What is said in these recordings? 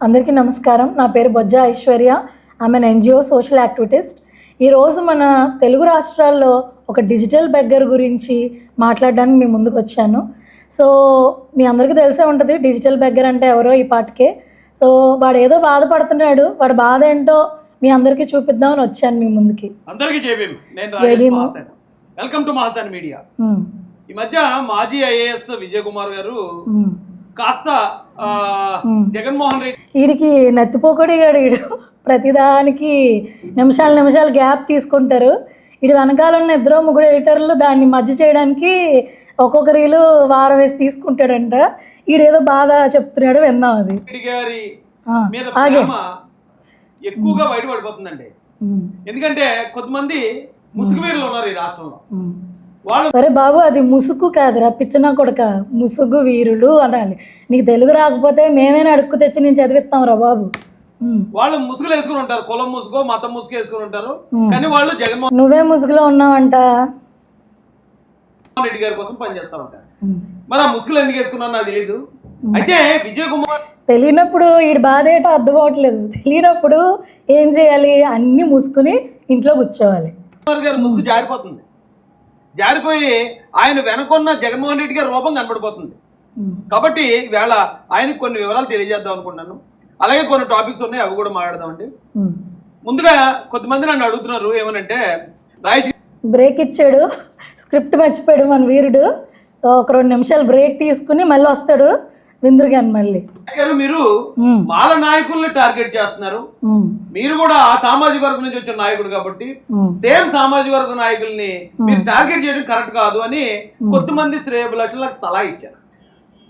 అందరికీ నమస్కారం. నా పేరు బొజ్జ ఐశ్వర్య. ఆమె ఎన్జిఓ సోషల్ యాక్టివిటిస్ట్ ఈరోజు మన తెలుగు రాష్ట్రాల్లో ఒక డిజిటల్ బెగ్గర్ గురించి మాట్లాడడానికి మీ ముందుకు వచ్చాను. సో మీ అందరికీ తెలిసే ఉంటుంది డిజిటల్ బెగ్గర్ అంటే ఎవరో ఈ పాటికే. సో వాడు ఏదో బాధపడుతున్నాడు వాడి బాధ ఏంటో మీ అందరికీ చూపిద్దామని వచ్చాను మీ ముందుకి. అందరికీ నేను వెల్కమ్ టు మహాసేన్. మీడియా ఈ మధ్య మాజీ ఐఏఎస్ విజయ్ కుమార్ గారు ఉమ్. కాస్త. జగన్మోహన్ రెడ్డి వీడికి నెత్తిపోకడిగాడు వీడు ప్రతిదానికి నిమిషాలు నిమిషాలు గ్యాప్ తీసుకుంటారు. వీడు వెనకాల ఉన్న ఇద్దరు ముగ్గురు ఎడిటర్లు దాన్ని మధ్య చేయడానికి ఒక్కొక్క రీలు వారం వేసి తీసుకుంటాడంట. వీడేదో బాధ చెప్తున్నాడు విన్నాం అది. ఎక్కువగా బయటపడిపోతుందండి. ఎందుకంటే కొంతమంది ముసుగువీరులు ఉన్నారు ఈ రాష్ట్రంలో. ఒరే బాబు అది ముసుగు కాదురా పిచ్చనా కొడక ముసుగు వీరులు అనాలి. నీకు తెలుగు రాకపోతే మేమేనా అడుక్కు తెచ్చి నేను చదివిస్తాం రా బాబు. వాళ్ళు ముసుగులు వేసుకుని ఉంటారు కులం ముసుగు మతం ముసుగు వేసుకుని ఉంటారు. కానీ వాళ్ళు జగన్మోహన్ నువ్వే ముసుగులో ఉన్నావంట. రెడ్డి గారి కోసం పనిచేస్తా ఉంటారు. మరి ఆ ముసుగులు ఎందుకు వేసుకున్నారో నాకు తెలియదు అయితే విజయ్ కుమార్ తెలియనప్పుడు వీడి బాధ ఏంటో అర్థం అవ్వట్లేదు. తెలియనప్పుడు ఏం చేయాలి? అన్నీ మూసుకుని ఇంట్లో కూర్చోవాలి గారి ముసుగు జారిపోతుంది. జారిపోయి ఆయన వెనకున్న జగన్మోహన్ రెడ్డి గారి రూపం కనబడిపోతుంది. కాబట్టి వేళ ఆయనకు కొన్ని వివరాలు తెలియజేద్దాం అనుకుంటున్నాను. అలాగే కొన్ని టాపిక్స్ ఉన్నాయి అవి కూడా మాట్లాడదామండి. ముందుగా కొంతమంది నన్ను అడుగుతున్నారు ఏమనంటే రాజేష్ బ్రేక్ ఇచ్చాడు స్క్రిప్ట్ మర్చిపోయాడు మన వీరుడు. సో ఒక రెండు నిమిషాలు బ్రేక్ తీసుకుని మళ్ళీ వస్తాడు. విందురుగాని మళ్ళీ గారు మీరు. మాల నాయకుల్ని టార్గెట్ చేస్తున్నారు. మీరు కూడా ఆ సామాజిక వర్గం నుంచి వచ్చిన నాయకుడు కాబట్టి. సేమ్ సామాజిక వర్గ నాయకుల్ని మీరు టార్గెట్ చేయడం కరెక్ట్ కాదు అని కొంతమంది శ్రేయభిలాషులకు సలహా ఇచ్చారు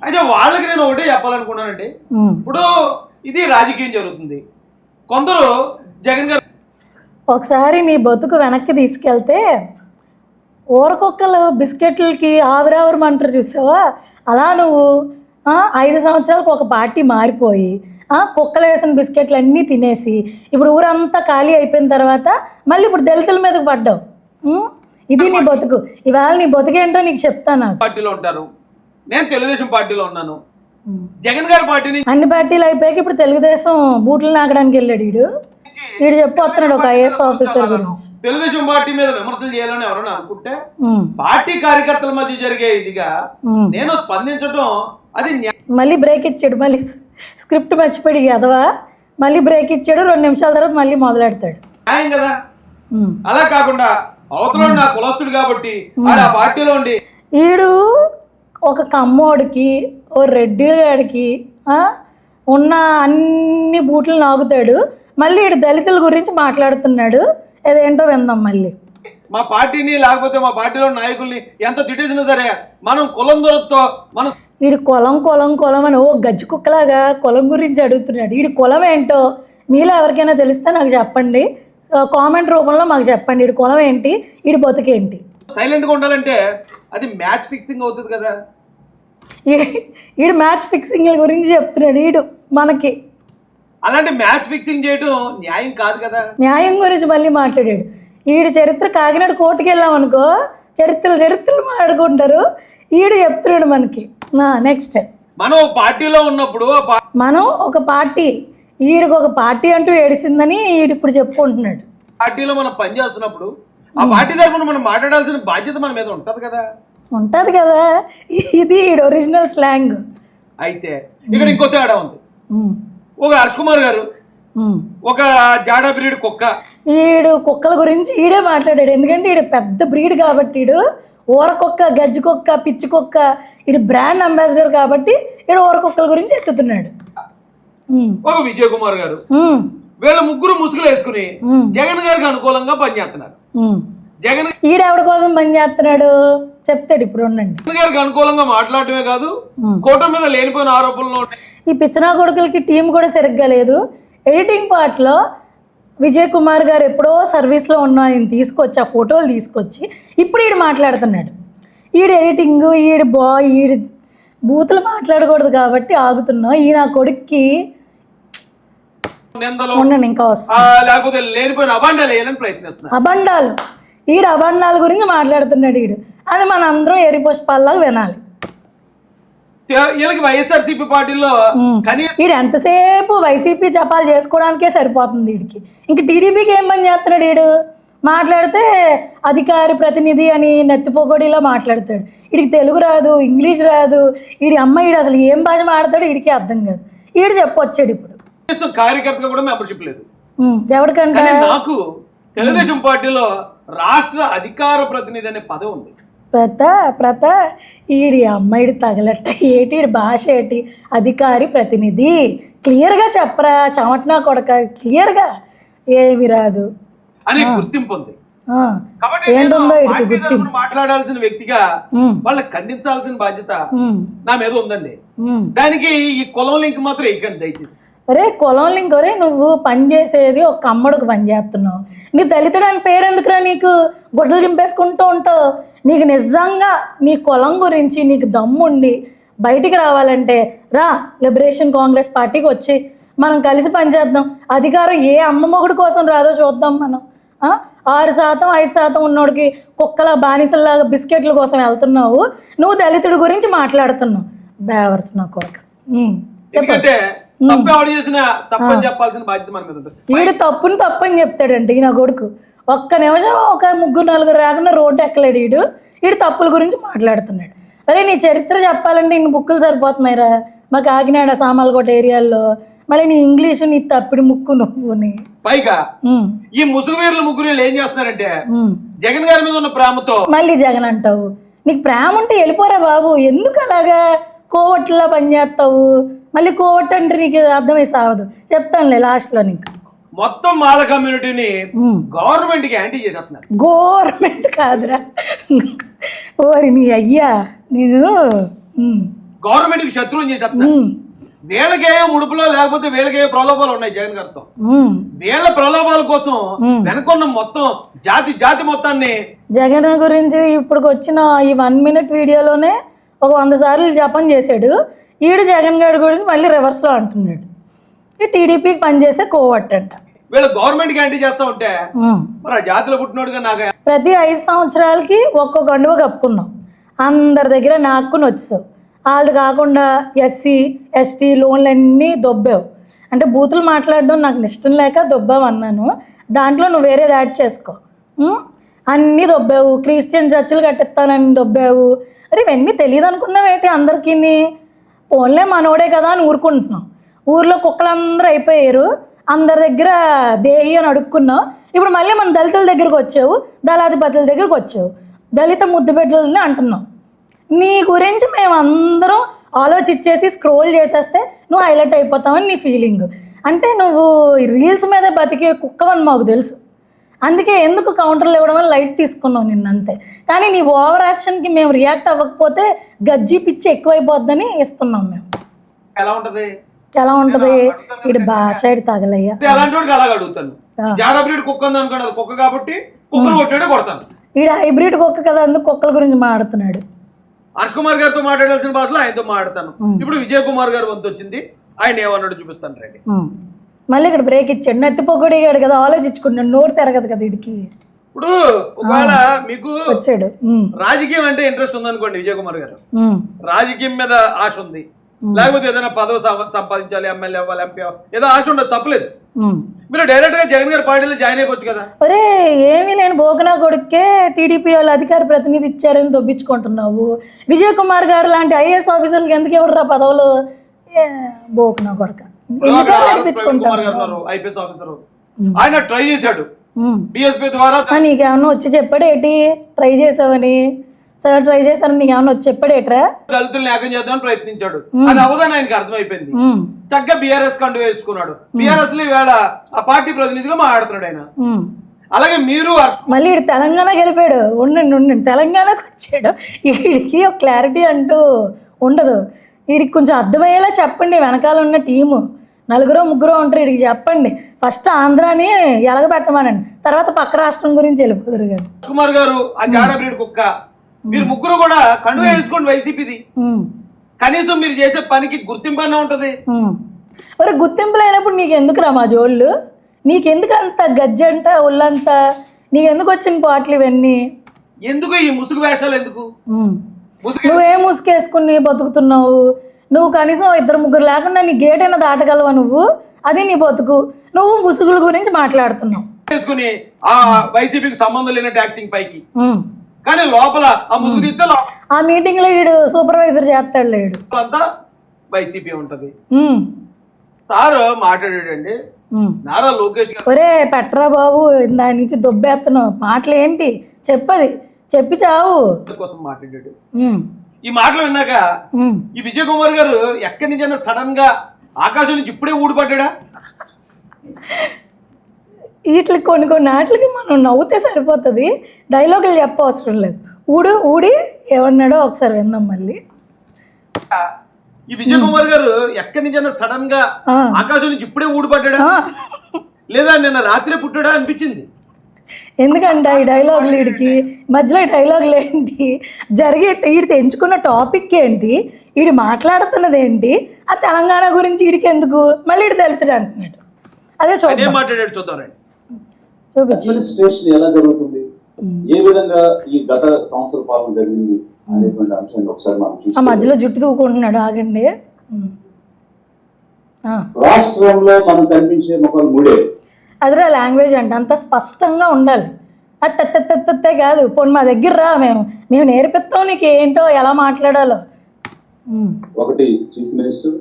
అయితే వాళ్ళకి నేను ఒకటే చెప్పాలనుకున్నానండి. ఇప్పుడు ఇది రాజకీయం జరుగుతుంది కొందరు జగన్ గారు ఒకసారి నీ బతుకు వెనక్కి తీసుకెళ్తే ఊరకొక్కలు బిస్కెట్లకి ఆవిరావరమంటారు చూసావా అలా నువ్వు ఐదు సంవత్సరాలకు ఒక పార్టీ మారిపోయి ఆ, కుక్కలు వేసిన బిస్కెట్లు అన్నీ తినేసి ఇప్పుడు ఊరంతా ఖాళీ అయిపోయిన తర్వాత మళ్ళీ ఇప్పుడు దళితుల మీదకి పడ్డావు? ఇది నీ బతుకు ఇవాళ నీ బతుకేంటో నీకు చెప్తా నాకు పార్టీలో ఉంటారు నేను తెలుగుదేశం పార్టీలో ఉన్నాను. జగన్ గారి పార్టీ నుంచి అన్ని పార్టీలు అయిపోయాక ఇప్పుడు తెలుగుదేశం బూట్లు నాకడానికి వెళ్ళాడు వీడు వీడు చెప్పొస్తున్నాడు ఒక ఐఏఎస్ ఆఫీసర్ గురించి తెలుగుదేశం పార్టీ మీద విమర్శలు చేయాలని ఎవరైనా అనుకుంటే. పార్టీ కార్యకర్తల మధ్య జరిగే ఇదిగా. నేను స్పందించడం అది మళ్ళీ బ్రేక్ ఇచ్చాడు మళ్ళీ స్క్రిప్ట్ మర్చిపోయి ఎదవా మళ్ళీ బ్రేక్ ఇచ్చాడు రెండు నిమిషాల తర్వాత మళ్ళీ మొదలెడతాడు. కదా. అలా కాకుండా అవతల నా కులస్తుడు కాబట్టి ఆ పార్టీలో ఉండి ఈడు ఒక కమ్మోడికి ఓ రెడ్డి గాడికి ఆ, ఉన్న అన్ని బూట్లు నాగుతాడు. మళ్ళీ ఈడు దళితుల గురించి మాట్లాడుతున్నాడు. అదేంటో విందాం మళ్ళీ. మా పార్టీని లేకపోతే మా పార్టీలో నాయకుల్ని ఎంత తిట్టేసినా సరే మనం కులం దొరకతో మనం వీడు కులం కులం కులం అని ఓ గజ్జి కుక్కలాగా కులం గురించి అడుగుతున్నాడు. వీడి కులం ఏంటో మీలో ఎవరికైనా తెలిస్తే నాకు చెప్పండి. కామెంట్ రూపంలో మాకు చెప్పండి. వీడి కులం ఏంటి? వీడి బతుకేంటి సైలెంట్గా ఉండాలంటే అది మ్యాచ్ ఫిక్సింగ్ అవుతుంది కదా. వీడు మ్యాచ్ ఫిక్సింగ్ గురించి చెప్తున్నాడు. వీడు మనకి. అలాంటి మ్యాచ్ ఫిక్సింగ్ చేయడం న్యాయం కాదు కదా. న్యాయం గురించి మళ్ళీ మాట్లాడాడు. వీడి చరిత్ర కాకినాడ కోర్టుకి వెళ్ళాం అనుకో చరిత్రలు చరిత్రలు మాట్లాడుకుంటారు. ఈడు చెప్తున్నాడు మనకి. నెక్స్ట్ మనం పార్టీలో ఉన్నప్పుడు మనం ఒక పార్టీ ఈడికి ఒక పార్టీ అంటూ ఏడిసిందని ఈడు ఇప్పుడు చెప్పుకుంటున్నాడు. పార్టీలో మనం పనిచేస్తున్నప్పుడు ఆ పార్టీ తరఫున మనం మాట్లాడాల్సిన బాధ్యత మన మీద ఉంటది కదా? ఉంటుంది కదా. ఇది ఈడు ఒరిజినల్ స్లాంగ్ అయితే ఇక్కడ ఇంకో తేడా ఉంది. ఒక హర్ష్ కుమార్ గారు. ఒక జాడా బ్రీడ్ కుక్క. ఈడు కుక్కల గురించి ఈడే మాట్లాడాడు. ఎందుకంటే ఈడు పెద్ద బ్రీడ్ కాబట్టి ఈడు ఊర కుక్క గజ్జి కుక్క పిచ్చి కుక్క ఈడు బ్రాండ్ అంబాసిడర్ కాబట్టి ఈడు ఊర కుక్కల గురించి ఎత్తుతున్నాడు ఒక విజయ్ కుమార్ గారు వీళ్ళ ముగ్గురు ముసుగులు వేసుకుని జగన్ గారికి అనుకూలంగా పనిచేస్తున్నారు. జగన్ ఈడెవడి కోసం పని చేస్తున్నాడు? చెప్తాడు ఇప్పుడు ఉండండి. గారికి అనుకూలంగా మాట్లాడటమే కాదు. కూటమి మీద లేనిపోయిన ఆరోపణలు ఈ పిచ్చనా కొడుకులకి టీం కూడా సరిగ్గా లేదు. ఎడిటింగ్ పార్ట్లో విజయ్ కుమార్ గారు ఎప్పుడో సర్వీస్లో ఉన్న ఆయన తీసుకొచ్చి ఆ ఫోటోలు తీసుకొచ్చి ఇప్పుడు ఈడు మాట్లాడుతున్నాడు. ఈడు ఎడిటింగ్ ఈడు బాయ్ ఈడు బూతులు మాట్లాడకూడదు కాబట్టి ఆగుతున్నాం ఈ నా కొడుక్కి ఇంకా అబాండాలు ఈడు అబండాల గురించి మాట్లాడుతున్నాడు ఈడు. అది మన అందరం ఎరి పుష్పాల్లాగా వినాలి. వీళ్ళకి వైఎస్ఆర్సీపీ పార్టీలో కనీసం ఎంతసేపు వైసీపీ జపాలు చేసుకోవడానికే సరిపోతుంది వీడికి ఇంక టీడీపీకి ఏం పని చేస్తున్నాడు వీడు మాట్లాడితే అధికారి ప్రతినిధి అని నెత్తిపోగొడిలో మాట్లాడతాడు. వీడికి తెలుగు రాదు ఇంగ్లీష్ రాదు వీడి అమ్మ వీడు అసలు ఏం భాష మాడతాడు వీడికి అర్థం కాదు. వీడు చెప్పొచ్చాడు ఇప్పుడు. కార్యకర్తగా కూడా మెంబర్షిప్ లేదు ఉమ్, ఎవరికంటే? నాకు తెలుగుదేశం పార్టీలో రాష్ట్ర అధికార ప్రతినిధి అనే పదవి ఉంది. ప్రత ప్రత ఈడి అమ్మాయిడి తగలట్ట. ఏటి భాష ఏంటి? అధికారి ప్రతినిధి. క్లియర్గా చెప్పరా చెమటనా కొడక. క్లియర్గా? ఏమి రాదు. అనే గుర్తింపు ఉంది. ఏంటుందో గుర్తింపు. మాట్లాడాల్సిన వ్యక్తిగా ఉమ్, వాళ్ళని ఖండించాల్సిన బాధ్యత నా మీద ఉందండి. దానికి ఈ కులం లింక్ మాత్రం వేయకండి దయచేసి. అరే కులం లింక్ నువ్వు పని చేసేది ఒక కమ్మడికి పని చేస్తున్నావు. నీ దళితుడు అని పేరు ఎందుకురా నీకు? గుడ్డలు చింపేసుకుంటూ ఉంటావు. నీకు నిజంగా నీ కులం గురించి నీకు దమ్ముండి బయటికి రావాలంటే రా లిబరేషన్ కాంగ్రెస్ పార్టీకి వచ్చి మనం కలిసి పనిచేద్దాం అధికారం ఏ అమ్మ మొగుడు కోసం రాదో చూద్దాం మనం. ఆ? ఆరు శాతం ఐదు శాతం ఉన్నోడికి కుక్కల బానిసల్లాగా బిస్కెట్ల కోసం వెళ్తున్నావు. నువ్వు దళితుడి గురించి మాట్లాడుతున్నావు. బేవర్స్ నా కొడుకు. ఉమ్. ఎందుకంటే తప్పు ఎవడు చేసినా తప్పని చెప్పాల్సిన బాధ్యత మన మీద ఉంటుంది. వీడు తప్పుని తప్పని చెప్తాడండి నా కొడుకు. ఒక్క నిమిషం ఒక ముగ్గురు నలుగురు రాకుండా రోడ్డు ఎక్కలేడు వీడు. వీడు తప్పుల గురించి మాట్లాడుతున్నాడు. అరే నీ చరిత్ర చెప్పాలంటే ఇన్ని బుక్కులు సరిపోతున్నాయిరా. మా కాకినాడ సామాలకోట ఏరియాల్లో. మళ్ళీ నీ ఇంగ్లీషు నీ తప్పిడి ముక్కు నువ్వుని. పైగా ఈ ముసుగు వీరుల ముగ్గురు ఏం చేస్తున్నారంటే. జగన్ గారి మీద ఉన్న ప్రేమతో మళ్ళీ జగన్ అంటావు. నీకు ప్రేమ ఉంటే వెళ్ళిపోరా బాబు. ఎందుకు అలాగా కోవట్లా పనిచేస్తావు మళ్ళీ కోవట్ అంటే నీకు అర్థమై సావదు. చెప్తానులే లాస్ట్లో నీకు. మొత్తం మాల కమ్యూనిటీని. గవర్నమెంట్కి యాంటీ చేసేస్తున్నారు. గవర్నమెంట్ కాదురా. ఓరి నీ అయ్యా నేను ఉమ్, గవర్నమెంట్కి శత్రువుని చేసేస్తున్నారు. ఉమ్, వీళ్ళకే ముడుపులో లేకపోతే వీళ్ళకే ప్రలోభాలు ఉన్నాయి జగన్ గారితో. వీళ్ళ ప్రలోభాల కోసం వెనకున్న మొత్తం జాతి జాతి మొత్తాన్ని జగన్ గురించి ఇప్పుడు వచ్చిన ఈ వన్ మినిట్ వీడియోలోనే ఒక వంద సార్లు జపం చేశాడు. ఈడు జగన్ గారి గురించి మళ్ళీ రివర్స్లో అంటున్నాడు. ఈ టీడీపీకి పనిచేసే కోవట్ అంట. వీళ్ళ గవర్నమెంట్కి యాంటీ చేస్తా ఉంటే ఉమ్. మరి ఆ జాతిలో పుట్టినోడుగా నాకు ప్రతి ఐదు సంవత్సరాలకి ఒక్కొక్క కండువ కప్పుకున్నాం. అందరి దగ్గర నాక్కుని వచ్చావు వాళ్ళది కాకుండా ఎస్సీ ఎస్టీ లోన్లన్నీ దొబ్బావు. అంటే బూతులు మాట్లాడడం నాకు ఇష్టం లేక దొబ్బావు అన్నాను దాంట్లో నువ్వు వేరేది యాడ్ చేసుకో? అన్నీ దొబ్బావు. క్రిస్టియన్ చర్చిలు కట్టిస్తానని దొబ్బావు. అరే ఇవన్నీ తెలియదు అనుకున్నావేంటి అందరికీ పోన్లే మనోడే కదా అని ఊరుకుంటున్నాం. ఊర్లో కుక్కలందరూ అయిపోయారు. అందరి దగ్గర దేహి అని అడుక్కున్నావు ఇప్పుడు మళ్ళీ మన దళితుల దగ్గరకు వచ్చావు దళాధిపతుల దగ్గరకు వచ్చావు. దళిత ముద్దుబిడ్డలని అంటున్నావు నీ గురించి మేము అందరం ఆలోచించేసి స్క్రోల్ చేసేస్తే నువ్వు హైలైట్ అయిపోతావని నీ ఫీలింగ్. అంటే నువ్వు రీల్స్ మీద బతికే కుక్కవని మాకు తెలుసు. అందుకే ఎందుకు కౌంటర్లు ఇవ్వడం వల్ల లైట్ తీసుకున్నావు నిన్న అంతే. కానీ నీ ఓవర్ యాక్షన్కి మేము రియాక్ట్ అవ్వకపోతే గజ్జి పిచ్చి ఎక్కువైపోద్దని ఇస్తున్నాం మేము. ఎలా ఉంటది? ఎలా ఉంటుంది? ఇటు భాష ఇటు తగలయ్యా. ఇది ఎలాంటి వాడికి అలాగ అడుగుతాను. జాడా బ్రీడ్ కుక్క ఉంది అనుకోండి అది కుక్క కాబట్టి కుక్కను కొట్టాడు కొడతాను. ఈడు హైబ్రిడ్ కుక్క కదా అందుకు కుక్కల గురించి మాడుతున్నాడు హర్ష్ కుమార్ గారితో మాట్లాడాల్సిన భాషలో ఆయనతో మాట్లాడతాను. ఇప్పుడు విజయ్ కుమార్ గారు వంతు వచ్చింది. ఆయన ఏమన్నాడు చూపిస్తాను రండి. మళ్ళీ ఇక్కడ బ్రేక్ ఇచ్చాడు. నెత్తిపోగొడిగాడు కదా ఆలోచించుకున్నాడు నోరు తిరగదు కదా వీడికి. ఇప్పుడు ఒకవేళ మీకు వచ్చాడు. రాజకీయం అంటే ఇంట్రెస్ట్ ఉందనుకోండి విజయ్ కుమార్ గారు. రాజకీయం మీద ఆశ ఉంది. లేకపోతే ఏదైనా పదవి సంపాదించాలి ఎమ్మెల్యే అవ్వాలి ఎంపీ అవ్వాలి ఏదో ఆశ ఉండదు తప్పలేదు. మీరు డైరెక్ట్గా జగన్ గారి పార్టీలో జాయిన్ అయిపోవచ్చు కదా. ఒరే ఏమీ లేని బోకనా కొడుకే టీడీపీ వాళ్ళు అధికార ప్రతినిధి ఇచ్చారని దొబ్బించుకుంటున్నావు. విజయ్ కుమార్ గారు లాంటి ఐఏఎస్ ఆఫీసర్లకు ఎందుకు ఇవ్వడరా పదవులు? ఏ, బోకనా కొడక. IPS officer. ఆయన ట్రై చేశాడు. బిఎస్పీ ద్వారా నీకేమన్నా వచ్చి చెప్పాడేటి ట్రై చేసావని? సార్ ట్రై చేశారని నీకేమన్నా వచ్చి చెప్పాడేట్రా దళితుల్ని ఏకం చేద్దామని ప్రయత్నించాడు. అది అవదని ఆయనకి అర్థమైపోయింది. చక్కగా బీఆర్ఎస్ కండు వేసుకున్నాడు. బీఆర్ఎస్లో ఈవేళ ఆ పార్టీ ప్రతినిధిగా మాట్లాడుతున్నాడు ఆయన. అలాగే మీరు మళ్ళీ తెలంగాణ గెలిపాడు ఉండండి ఉండండి తెలంగాణకు వచ్చాడు. వీడికి ఒక క్లారిటీ అంటూ ఉండదు. వీడికి కొంచెం అర్థమయ్యేలా చెప్పండి. వెనకాల ఉన్న టీము. నలుగురు ముగ్గురు ఉంటారు వీడికి చెప్పండి. ఫస్ట్ ఆంధ్రాని ఎలగబెట్టమనండి తర్వాత పక్క రాష్ట్రం గురించి వెళ్ళిపోతారు కానీ కుమార్ గారు ఆ జాడ బ్రీడ్ కుక్క. మీరు ముగ్గురు కూడా కండువ వేసుకోండి వైసీపీది. కనీసం మీరు చేసే పనికి గుర్తింపు అన్న ఉంటది. మరి గుర్తింపు లేనప్పుడు నీకు ఎందుకురా మా జోళ్ళు? నీకెందుకు అంత గజ్జంట ఒళ్ళంతా నీకెందుకు వచ్చిన పాటలు ఇవన్నీ? ఎందుకు ఈ ముసుగు వేషాలు ఎందుకు? నువ్వేం ముసుకేసుకుని బతుకుతున్నావు? నువ్వు కనీసం ఇద్దరు ముగ్గురు లేకుండా నీ గేట్ అయినా దాటగలవా నువ్వు? అది నీ బతుకు. నువ్వు ముసుగుల గురించి మాట్లాడుతున్నావు. ఆ వైసీపీకి సంబంధం లేనట్టు యాక్టింగ్ పైకి. కానీ లోపల ఆ ముసుగు ఆ మీటింగ్లో వీడు సూపర్వైజర్ చేస్తాడు లేడు వైసీపీ ఉంటది. సార్ మాట్లాడాడండి. నారా లోకేష్ ఒరే పెట్రా బాబు దాని నుంచి దొబ్బేస్తున్నావు. మాటలు ఏంటి చెప్పది. చెప్పి చావు. కోసం మాట్లాడాడు. ఈ మాటలు విన్నాక. ఈ విజయ్ కుమార్ గారు ఎక్కడి నుంచైనా సడన్గా ఆకాశం నుంచి ఇప్పుడే ఊడిపడ్డా వీటికి కొన్ని కొన్ని నాటికి మనం నవ్వుతే సరిపోతుంది. డైలాగులు చెప్పవసరం లేదు. ఊడు ఊడి ఏమన్నాడో ఒకసారి విందాం మళ్ళీ. ఈ విజయ్ కుమార్ గారు ఎక్కడి నుంచైనా సడన్గా. ఆకాశం నుంచి ఇప్పుడే ఊడిపడ్డా లేదా నిన్న రాత్రే పుట్టాడా అనిపించింది? ఎందుకంటే ఈ డైలాగులు వీడికి మధ్యలో ఈ డైలాగులు ఏంటి? జరిగే వీడికి ఎంచుకున్న టాపిక్ ఏంటి? వీడు మాట్లాడుతున్నది ఏంటి? ఆ తెలంగాణ గురించి వీడికి ఎందుకు? మళ్ళీ వీడు తెలుతాడు అంటున్నాడు. అదే అదే చూద్దాం. మాట్లాడాడు చూద్దాం రండి. చూపించు. అడ్మినిస్ట్రేషన్ ఎలా జరుగుతుంది? ఏ విధంగా ఈ గత సంవత్సర పాలన జరిగింది? అనేటువంటి అంశాన్ని ఒకసారి మనం ఆ మధ్యలో జుట్టు తూకుంటున్నాడు ఆగండి. రాష్ట్రంలో మనం కనిపించే ముఖాలు మూడే. అదిరా లాంగ్వేజ్ అంటే అంత స్పష్టంగా ఉండాలి. అది తెత్తే కాదు. పోనీ మా దగ్గర రా మేము. మేము నేర్పిస్తాం నీకు ఏంటో ఎలా మాట్లాడాలో. ఒకటి చీఫ్ మినిస్టర్.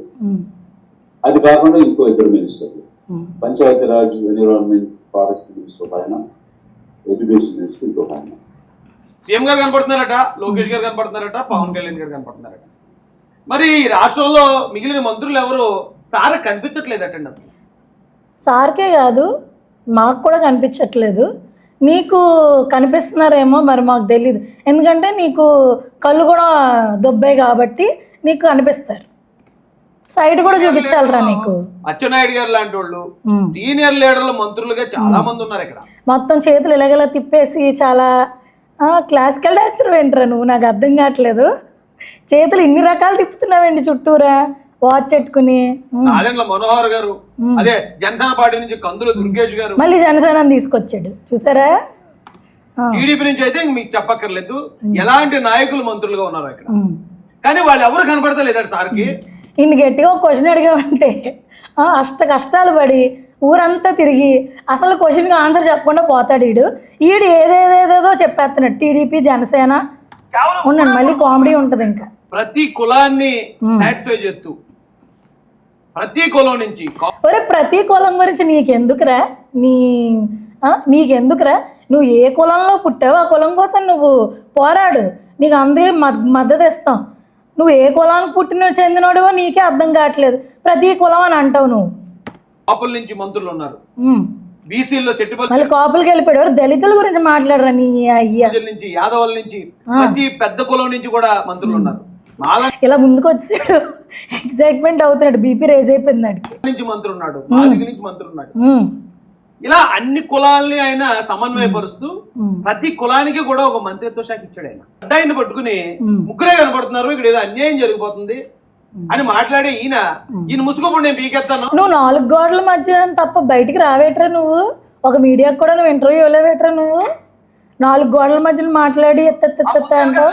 అది కాకుండా ఇంకో ఇద్దరు మినిస్టర్లు. పంచాయతీరాజ్ ఎన్విరాన్మెంట్ ఫారెస్ట్ మినిస్టర్ ఆయన ఎడ్యుకేషన్ మినిస్టర్ ఇంకొక ఆయన. సీఎం గారు కనపడుతున్నారట లోకేష్ గారు కనపడుతున్నారట పవన్ కళ్యాణ్ గారు కనపడుతున్నారట. మరి ఈ రాష్ట్రంలో మిగిలిన మంత్రులు ఎవరు? సార్ కనిపించట్లేదటండి అసలు. సార్కే కాదు మాకు కూడా కనిపించట్లేదు. నీకు కనిపిస్తున్నారేమో మరి మాకు తెలియదు ఎందుకంటే నీకు కళ్ళు కూడా దొబ్బాయి కాబట్టి నీకు కనిపిస్తారు. సైడ్ కూడా చూపించాలిరా నీకు. అచ్చెన్నాయుడు గారు లాంటి వాళ్ళు. సీనియర్ లీడర్లు మంత్రులుగా చాలా మంది ఉన్నారు ఇక్కడ. మొత్తం చేతులు ఇలాగలా తిప్పేసి చాలా క్లాసికల్ డాన్సర్ ఏంట్రా నువ్వు? నాకు అర్థం కావట్లేదు. చేతులు ఇన్ని రకాలు తిప్పుతున్నావేంటి చుట్టూరా? వాచ్ పెట్టుకుని మనోహర్ గారు. అదే జనసేన పార్టీ నుంచి కందుల దుర్గేష్ గారు. మళ్ళీ జనసేనని తీసుకొచ్చాడు. చూసారా? టీడీపీ నుంచి అయితే మీకు చెప్పక్కర్లేదు. ఎలాంటి నాయకులు మంత్రులుగా ఉన్నారు ఇక్కడ? ఉమ్. కానీ వాళ్ళు ఎవరు కనపడతలేదట సార్కి? ఇన్ని గట్టిగా ఒక క్వశ్చన్ అడిగామంటే అష్ట కష్టాలు పడి ఊరంతా తిరిగి అసలు క్వశ్చన్కి ఆన్సర్ చెప్పకుండా పోతాడు ఈడు. ఈడు ఏదేదేదేదో చెప్పేస్తున్నాడు. టీడీపీ జనసేన. ఉండండి మళ్ళీ కామెడీ ఉంటుంది ఇంకా. ప్రతి కులాన్ని సాటిస్ఫై చేస్తూ ప్రతి కులం నుంచి ఒరే ప్రతి కులం గురించి నీకెందుకురా? నీ ఆ, నీకెందుకురా? నువ్వు ఏ కులంలో పుట్టావో ఆ కులం కోసం నువ్వు పోరాడు. నీకు అందే మద్ మద్దతు ఇస్తాం. నువ్వు ఏ కులానికి పుట్టిన చెందినోడివో నీకే అర్థం కావట్లేదు. ప్రతి కులం అని అంటావు నువ్వు. కాపుల నుంచి మంత్రులు ఉన్నారు. సెట్టిపల్లి మళ్ళీ కాపులకి వెళ్ళిపోయాడు. దళితుల గురించి మాట్లాడరా నీ అయ్యా? నుంచి యాదవుల నుంచి ప్రతి పెద్ద కులం నుంచి కూడా మంత్రులు ఉన్నారు. ఇలా ముందుకు వచ్చాడు. ఎక్సైట్మెంట్ అవుతున్నాడు. బీపీ రేజ్ అయిపోయింది నుంచి మంత్రి ఉన్నాడు. మాదిగ నుంచి మంత్రి ఉన్నాడు. ఇలా అన్ని కులాల్ని ఆయన సమన్వయపరుస్తూ. ప్రతి కులానికి కూడా ఒక మంత్రిత్వ శాఖ ఇచ్చాడు ఆయన. పెద్ద ఆయన పట్టుకుని. ముగ్గురే కనపడుతున్నారు. ఇక్కడ ఏదో అన్యాయం జరిగిపోతుంది అని మాట్లాడే ఈయన. ఈయన ముసుగుప్పుడు నేను పీకెత్తాను నువ్వు నాలుగు గోడల మధ్య తప్ప బయటికి రావేట్రా నువ్వు? ఒక మీడియాకి కూడా నువ్వు ఇంటర్వ్యూ ఇవ్వలేవేట్రా నువ్వు? నాలుగు గోడల మధ్యలో మాట్లాడి ఎత్తెత్తెత్త అంటావు.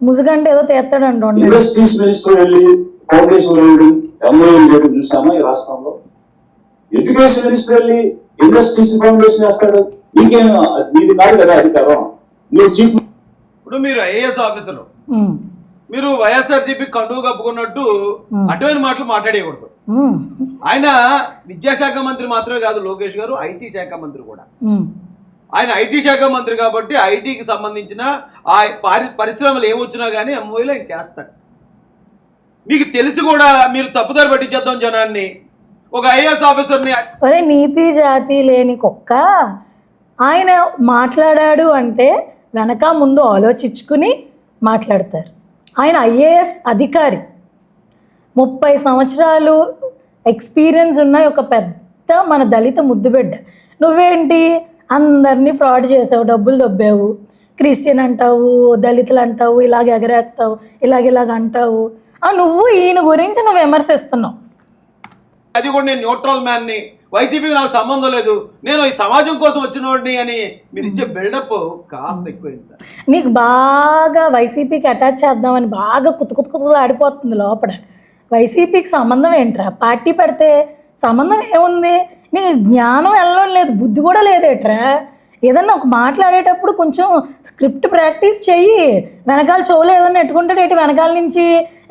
ముసుగంటే ఏదో తీస్తాడు అంటూ ఇండస్ట్రీస్ మినిస్టర్ వెళ్ళి ఫౌండేషన్ వెళ్ళి ఎంఓఏ చేయడం చూసామా ఈ రాష్ట్రంలో? ఎడ్యుకేషన్ మినిస్టర్ వెళ్ళి ఇండస్ట్రీస్ ఫౌండేషన్ వేస్తాడు. నీకేం నీది కాదు కదా అధికారం. నువ్వు చీఫ్ ఇప్పుడు మీరు ఐఏఎస్ ఆఫీసర్. మీరు వైఎస్ఆర్సీపీ కండువు కప్పుకున్నట్టు అటువంటి మాటలు మాట్లాడేయకూడదు. ఆయన విద్యాశాఖ మంత్రి మాత్రమే కాదు లోకేష్ గారు ఐటీ శాఖ మంత్రి కూడా. ఆయన ఐటీ శాఖ మంత్రి కాబట్టి ఐటీకి సంబంధించిన ఆ పారి పరిశ్రమలు ఏమొచ్చినా కానీ ఎంఓఈలు ఆయన చేస్తాడు. మీకు తెలిసి కూడా మీరు తప్పుదారి పట్టించేద్దాం జనాన్ని. ఒక ఐఏఎస్ ఆఫీసర్ని ఒరే నీతి జాతి లేని కుక్క. ఆయన మాట్లాడాడు అంటే వెనక ముందు ఆలోచించుకుని మాట్లాడతారు. ఆయన ఐఏఎస్ అధికారి. ముప్పై సంవత్సరాలు ఎక్స్పీరియన్స్ ఉన్న ఒక పెద్ద మన దళిత ముద్దుబిడ్డ. నువ్వేంటి? అందరినీ ఫ్రాడ్ చేసావు డబ్బులు దొబ్బావు. క్రిస్టియన్ అంటావు దళితులు అంటావు ఇలాగ ఎగరేస్తావు ఇలాగ ఇలాగ అంటావు. ఆ, నువ్వు ఈయన గురించి నువ్వు విమర్శిస్తున్నావు. అది కూడా నేను న్యూట్రల్ మ్యాన్ని వైసీపీకి నాకు సంబంధం లేదు. నేను ఈ సమాజం కోసం వచ్చిన వాడిని అని మీరు ఇచ్చే బిల్డప్ కాస్త ఎక్కువైంది సార్. నీకు బాగా వైసీపీకి అటాచ్ చేద్దామని బాగా కుత్తలు ఆడిపోతుంది లోపల. వైసీపీకి సంబంధం ఏంట్రా? పార్టీ పెడితే సంబంధం ఏముంది? నీకు జ్ఞానం వెళ్ళడం లేదు బుద్ధి కూడా లేదేట్రా? ఏదన్నా ఒక మాట్లాడేటప్పుడు కొంచెం స్క్రిప్ట్ ప్రాక్టీస్ చెయ్యి. వెనకాల చెవులు ఏదన్నా ఎట్టుకుంటాడు ఏంటి వెనకాల నుంచి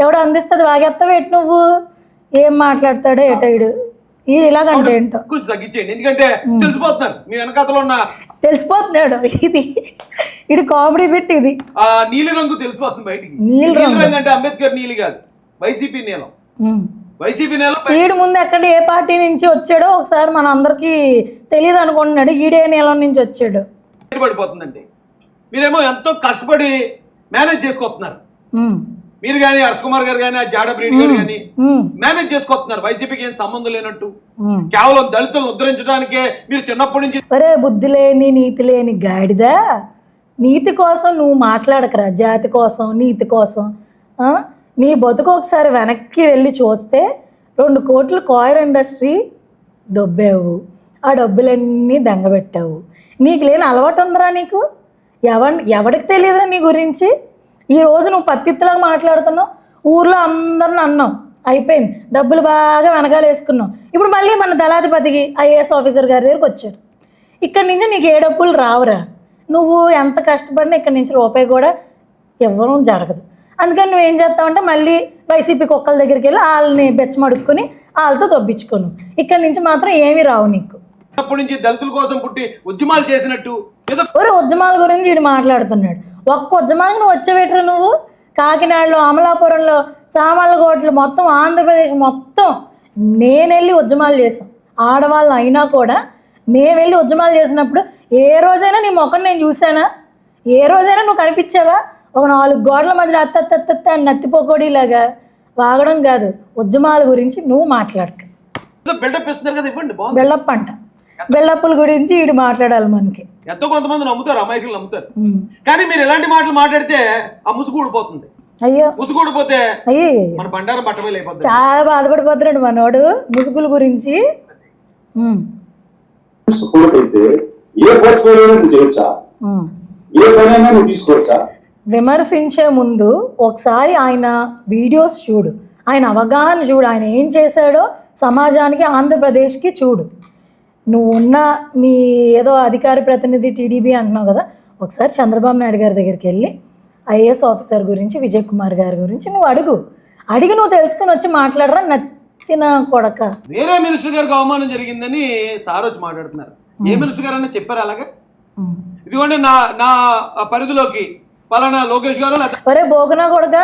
ఎవడో అందిస్తుంది వాగేస్తావు ఏంటి నువ్వు? ఏం మాట్లాడతాడో ఏటైడు ఇలాగంటే ఏంటో. కొంచెం తగ్గించేయండి. ఎందుకంటే తెలిసిపోతున్నారు మీ వెనకాతలో ఉన్న తెలిసిపోతున్నాడు. ఇది ఇది కామెడీ బిట్ ఇది. ఆ నీలి రంగు తెలిసిపోతుంది బయటికి. నీలి రంగు. అంటే అంబేద్కర్ నీలి కాదు. వైసీపీ నీలం. ఈడు ముందు ఎక్కడ ఏ పార్టీ నుంచి వచ్చాడో ఒకసారి మన అందరికి తెలియదు అనుకుంటున్నాడు. ఈడే నీలం నుంచి వచ్చాడు. పడిపోతుందండి. మీరేమో ఎంతో కష్టపడి మేనేజ్ చేసుకొస్తున్నారు. మీరు కానీ హర్ష కుమార్ గారు కానీ ఆ జాడ బ్రీడ్ గారు కానీ మేనేజ్ చేసుకొస్తున్నారు. వైసీపీకి ఏం సంబంధం లేనట్టు. కేవలం దళితులను ఉద్ధరించడానికే మీరు చిన్నప్పటి నుంచి ఒరే బుద్ధి లేని నీతి లేని గాడిదా. నీతి కోసం నువ్వు మాట్లాడకరా. జాతి కోసం నీతి కోసం? నీ బతుకు ఒకసారి వెనక్కి వెళ్ళి చూస్తే రెండు కోట్లు కాయర్ ఇండస్ట్రీ దొబ్బావు. ఆ డబ్బులన్నీ దంగబెట్టావు. నీకు లేని అలవాటు ఉందిరా నీకు? ఎవ ఎవడికి తెలియదురా నీ గురించి? ఈ రోజు నువ్వు పత్తిత్తులాగా మాట్లాడుతున్నావు. ఊర్లో అందరిని అన్నావు. అయిపోయింది. డబ్బులు బాగా వెనకాలేసుకున్నావు ఇప్పుడు మళ్ళీ మన దళాధిపతికి ఐఏఎస్ ఆఫీసర్ గారి దగ్గరికి వచ్చారు. ఇక్కడి నుంచి నీకు ఏ డబ్బులు రావురా? నువ్వు ఎంత కష్టపడినా ఇక్కడి నుంచి రూపాయి కూడా ఇవ్వడం జరగదు. అందుకని నువ్వేం చేస్తావంటే మళ్ళీ వైసీపీ కుక్కల దగ్గరికి వెళ్ళి వాళ్ళని బెచ్చమడుక్కుని వాళ్ళతో దొబ్బించుకోను ఇక్కడి నుంచి మాత్రం ఏమీ రావు నీకు. చిన్నప్పటి నుంచి దళితుల కోసం పుట్టి ఉద్యమాలు చేసినట్టు ఒరే ఉద్యమాల గురించి వీడు మాట్లాడుతున్నాడు. ఒక్క ఉద్యమానికి నువ్వు వచ్చేవేట్రా నువ్వు? కాకినాడలో అమలాపురంలో సామర్లకోటలు మొత్తం ఆంధ్రప్రదేశ్ మొత్తం నేను వెళ్ళి ఉద్యమాలు చేసాం ఆడవాళ్ళు అయినా కూడా మేము వెళ్ళి ఉద్యమాలు చేసినప్పుడు ఏ రోజైనా నీ ముఖం నేను చూసానా ఏ రోజైనా నువ్వు కనిపించావా? ఒక నాలుగు గోడల మధ్యలో అత్తత్తత్త అని నత్తిపోకోడిలాగా వాగడం కాదు. ఉద్యమాల గురించి నువ్వు మాట్లాడక. బిల్డప్ ఇస్తున్నారు కదా ఇవ్వండి బాగుంది. బెల్లప్ప అంట. బెల్లప్పుల గురించి వీడు మాట్లాడాలి మనకి. ఎంతో కొంతమంది నమ్ముతారు అమాయకులు నమ్ముతారు. కానీ మీరు ఎలాంటి మాటలు మాట్లాడితే ఆ ముసుగు ఊడిపోతుంది. అయ్యో. ముసుగు ఊడిపోతే అయ్యే మన బండారం చాలా బాధపడిపోతున్నాడు మనోడు ముసుగుల గురించి. ఏ. ఏ పనైనా నువ్వు తీసుకోవచ్చా? విమర్శించే ముందు ఒకసారి ఆయన వీడియోస్ చూడు. ఆయన అవగాహన చూడు. ఆయన ఏం చేశాడో సమాజానికి ఆంధ్రప్రదేశ్కి చూడు. నువ్వు ఉన్న మీ ఏదో అధికార ప్రతినిధి టీడీపీ అంటున్నావు కదా ఒకసారి చంద్రబాబు నాయుడు గారి దగ్గరికి వెళ్ళి ఐఏఎస్ ఆఫీసర్ గురించి విజయ్ కుమార్ గారి గురించి నువ్వు అడుగు. అడిగి నువ్వు తెలుసుకుని వచ్చి మాట్లాడరా నత్తిన కొడక. వేరే మినిస్టర్ గారికి అవమానం జరిగిందని సార్ వచ్చి మాట్లాడుతున్నారు. ఏ మినిస్టర్ గారు అన్న చెప్పారు అలాగా. ఇదిగోండి నా నా పరిధిలోకి పలానా లోకేష్ గారు ఒరే బోగనా కొడుక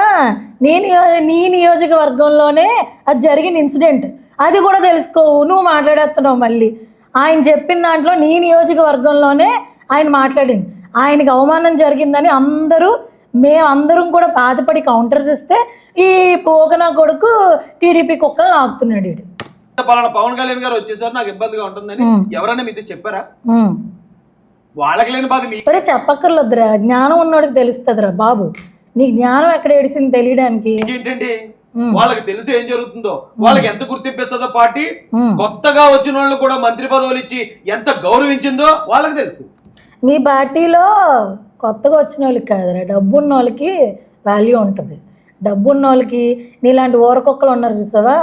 నీ నియో నీ నియోజకవర్గంలోనే అది జరిగిన ఇన్సిడెంట్. అది కూడా తెలుసుకోవు నువ్వు మాట్లాడేస్తున్నావు మళ్ళీ. ఆయన చెప్పిన దాంట్లో నీ నియోజకవర్గంలోనే ఆయన మాట్లాడింది. ఆయనకి అవమానం జరిగిందని అందరూ మేమందరం కూడా బాధపడి కౌంటర్స్ ఇస్తే ఈ పోకనా కొడుకు టీడీపీ కుక్కలు ఆగుతున్నాడు పలానా పవన్ కళ్యాణ్ గారు వచ్చేసారు నాకు ఇబ్బందిగా ఉంటుందని. ఎవరైనా మీతో చెప్పారా. వాళ్ళకి లేని బాధ ఒరే చెప్పక్కర్లేదురా జ్ఞానం ఉన్నోడికి తెలుస్తుందిరా బాబు. నీ జ్ఞానం ఎక్కడ ఏడిసింది తెలియడానికి? ఏంటండి. వాళ్ళకి తెలుసు ఏం జరుగుతుందో. వాళ్ళకి ఎంత గుర్తింపిస్తుందో పార్టీ. కొత్తగా వచ్చిన వాళ్ళు కూడా మంత్రి పదవులు ఇచ్చి ఎంత గౌరవించిందో వాళ్ళకి తెలుసు. మీ పార్టీలో కొత్తగా వచ్చిన వాళ్ళకి కాదురా డబ్బు ఉన్న వాళ్ళకి వాల్యూ ఉంటుంది. డబ్బు ఉన్న వాళ్ళకి నీలాంటి ఊరకొక్కలు ఉన్నారు చూసావా?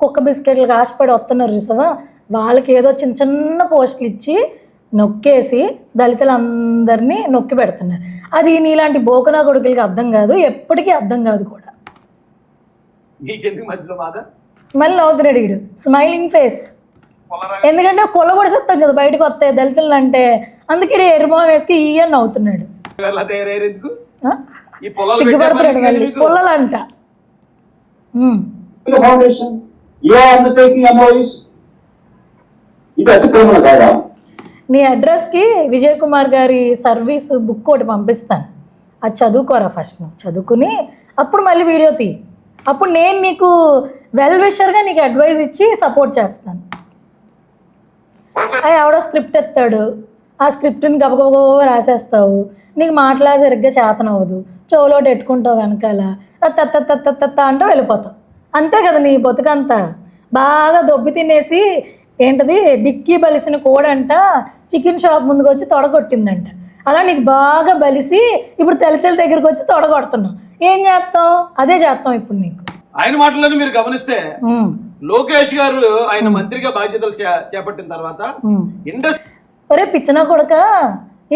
కుక్క బిస్కెట్లకు ఆశపడి వస్తున్నారు చూసావా? వాళ్ళకి ఏదో చిన్న చిన్న పోస్టులు ఇచ్చి నొక్కేసి దళితులందరినీ నొక్కి పెడుతున్నారు. అది నీలాంటి బోకనా కొడుకులకి అర్థం కాదు ఎప్పటికీ అర్థం కాదు కూడా. మళ్ళీ నవ్వుతున్నాడు వీడు స్మైలింగ్ ఫేస్ ఎందుకంటే కొలబడిసేస్తాం కదా బయటకు వస్తాయి దళితులు అంటే. అందుకే ఎరుమో వేసుకు ఈ అని నవ్వుతున్నాడు. సిగ్గుపడుతున్నాడు మళ్ళీ. పుల్లలంట ఇది అతిక్రమణ కాదా? నీ అడ్రస్కి విజయ్ కుమార్ గారి సర్వీస్ బుక్ ఒకటి పంపిస్తాను. అది చదువుకోరా ఫస్ట్ నువ్వు. చదువుకుని అప్పుడు మళ్ళీ వీడియో తీ అప్పుడు నేను నీకు వెల్ విషర్గా నీకు అడ్వైజ్ ఇచ్చి సపోర్ట్ చేస్తాను. అది ఎవడో స్క్రిప్ట్ ఎత్తాడు. ఆ స్క్రిప్ట్ని గబగబా రాసేస్తావు. నీకు మాట్లాడ సరిగ్గా చేతనవ్వదు. చెవులో పెట్టుకుంటావు వెనకాల. తత్త తత్త అంటూ వెళ్ళిపోతావు. అంతే కదా నీ బతుకంతా. బాగా దొబ్బి తినేసి ఏంటది? డిక్కీ బలిసిన కోడంట చికెన్ షాప్ ముందుకు వచ్చి తొడగొట్టిందంట. అలా నీకు బాగా బలిసి ఇప్పుడు తల్లితల్లి దగ్గరికి వచ్చి తొడగొడుతున్నావు. ఏం చేస్తాం అదే చేస్తాం ఇప్పుడు నీకు. ఆయన మాటలను మీరు గమనిస్తే లోకేష్ గారు ఆయన మంత్రిగా బాధ్యతలు చేపట్టిన తర్వాత. ఇండస్ట్రీ ఒరే పిచ్చిన కొడక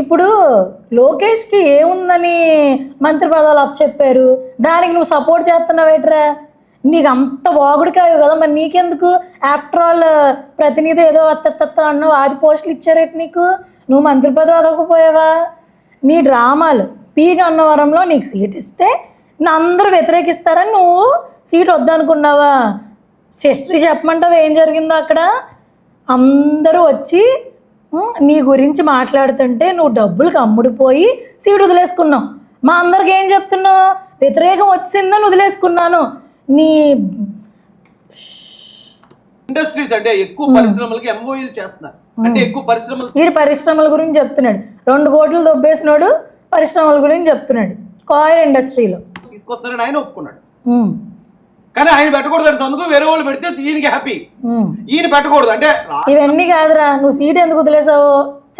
ఇప్పుడు లోకేష్కి ఏముందని మంత్రి పదవులు అప్పచెప్పారు. దానికి నువ్వు సపోర్ట్ చేస్తున్నావేట్రా? నీకు అంత వాగుడికాయో కదా మరి నీకెందుకు? ఆఫ్టర్ ఆల్ ప్రతినిధి ఏదో అత్తత్త అన్నావు ఆది పోస్టులు ఇచ్చారేటి నీకు? నువ్వు మంత్రి పదవి అదవకపోయావా నీ డ్రామాలు పీగ అన్నవరంలో నీకు సీట్ ఇస్తే అందరూ వ్యతిరేకిస్తారని నువ్వు సీట్ వద్దనుకున్నావా? హిస్టరీ చెప్పమంటావు? ఏం జరిగిందో అక్కడ? అందరూ వచ్చి నీ గురించి మాట్లాడుతుంటే నువ్వు డబ్బులకు అమ్ముడిపోయి సీట్ వదిలేసుకున్నావు. మా అందరికి ఏం చెప్తున్నావు? వ్యతిరేకం వచ్చిందని వదిలేసుకున్నాను. నీ ఇండస్ట్రీస్ అంటే ఎక్కువ పరిశ్రమలకి ఎంఓయూలు చేస్తున్నారు. అంటే ఎక్కువ పరిశ్రమలు వీడి పరిశ్రమల గురించి చెప్తున్నాడు. రెండు కోట్లు దొబ్బేసినాడు పరిశ్రమల గురించి చెప్తున్నాడు. కాయర్ ఇండస్ట్రీలో. తీసుకొస్తారని ఆయన ఒప్పుకున్నాడు. కానీ ఆయన పెట్టకూడదు అందుకు వేరే వాళ్ళు పెడితే ఈయనకి హ్యాపీ. ఈయన పెట్టకూడదు. అంటే ఇవన్నీ కాదురా. నువ్వు సీట్ ఎందుకు వదిలేసావో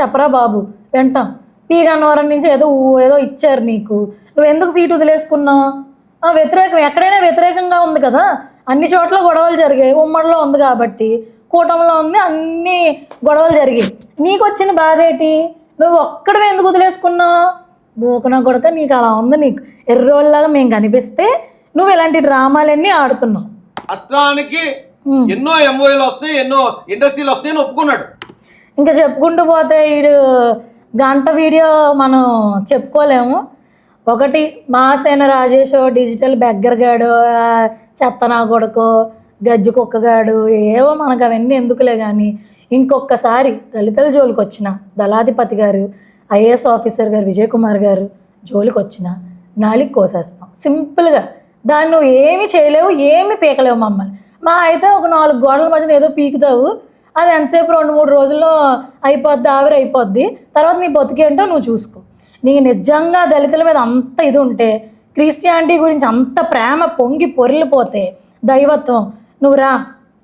చెప్పరా బాబు. వింటాం. పీ గన్నవరం నుంచి ఏదో ఏదో ఇచ్చారు నీకు. నువ్వు ఎందుకు సీట్ వదిలేసుకున్నావు? వ్యతిరేకం ఎక్కడైనా వ్యతిరేకంగా ఉంది కదా? అన్ని చోట్ల గొడవలు జరిగాయి. ఉమ్మడిలో ఉంది కాబట్టి కూటమిలో ఉంది అన్ని గొడవలు జరిగాయి. నీకు వచ్చిన బాధ ఏంటి? నువ్వు ఒక్కడివి ఎందుకు వదిలేసుకున్నావు బోకన కొడక నీకు అలా ఉంది నీకు. ఎర్రోళ్ళలాగా మేము కనిపిస్తే నువ్వు ఇలాంటి డ్రామాలన్నీ ఆడుతున్నావు. రాష్ట్రానికి. ఎన్నో ఎంఓయూలు వస్తాయి ఎన్నో ఇండస్ట్రీలు వస్తాయని ఒప్పుకున్నాడు. ఇంకా చెప్పుకుంటూ పోతే వీడు గంట వీడియో మనం చెప్పుకోలేము. ఒకటి మాసేన రాజేష్ డిజిటల్ బెగ్గరగాడు చెత్తనా చెత్త కొడుకు గజ్జి కుక్కగాడు ఏవో మనకు అవన్నీ ఎందుకులే కానీ ఇంకొకసారి దళితుల జోలికి వచ్చిన దళాధిపతి గారు ఐఏఎస్ ఆఫీసర్ గారు విజయ్ కుమార్ గారు జోలికి వచ్చిన నాలికి కోసేస్తాం. సింపుల్గా. దాన్ని నువ్వు ఏమీ చేయలేవు ఏమి పీకలేవు మమ్మల్ని. మా అయితే ఒక నాలుగు గోడల మధ్యన ఏదో పీకుతావు అది ఎంతసేపు రెండు మూడు రోజుల్లో అయిపోద్ది ఆవిరి అయిపోద్ది తర్వాత నీ బతికేంటో నువ్వు చూసుకో. నీకు నిజంగా దళితుల మీద అంత ఇది ఉంటే క్రిస్టియానిటీ గురించి అంత ప్రేమ పొంగి పొరిలిపోతే దైవత్వం నువ్వు రా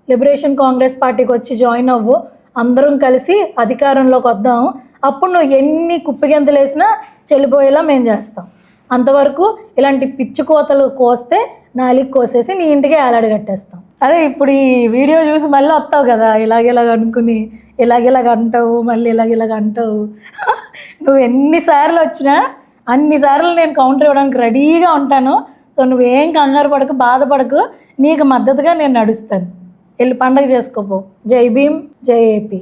లిబరేషన్ కాంగ్రెస్ పార్టీకి వచ్చి జాయిన్ అవ్వు అందరం కలిసి అధికారంలోకి వద్దాం. అప్పుడు నువ్వు ఎన్ని కుప్పిగెంతులు వేసినా చెల్లిపోయేలా మేము చేస్తాం. అంతవరకు ఇలాంటి పిచ్చి కోతలు కోస్తే నాలికి కోసేసి నీ ఇంటికి ఏలాడి కట్టేస్తాం. అదే ఇప్పుడు ఈ వీడియో చూసి మళ్ళీ వస్తావు కదా ఇలాగిలాగ అనుకుని ఇలాగ అంటావు మళ్ళీ ఇలాగిలాగ అంటావు. నువ్వు ఎన్నిసార్లు వచ్చినా అన్నిసార్లు నేను కౌంటర్ ఇవ్వడానికి రెడీగా ఉంటాను. సో నువ్వేం కంగారు పడకు బాధపడకు. నీకు మద్దతుగా నేను నడుస్తాను. వెళ్ళి పండగ చేసుకోపో. జై భీమ్ జై ఏపీ.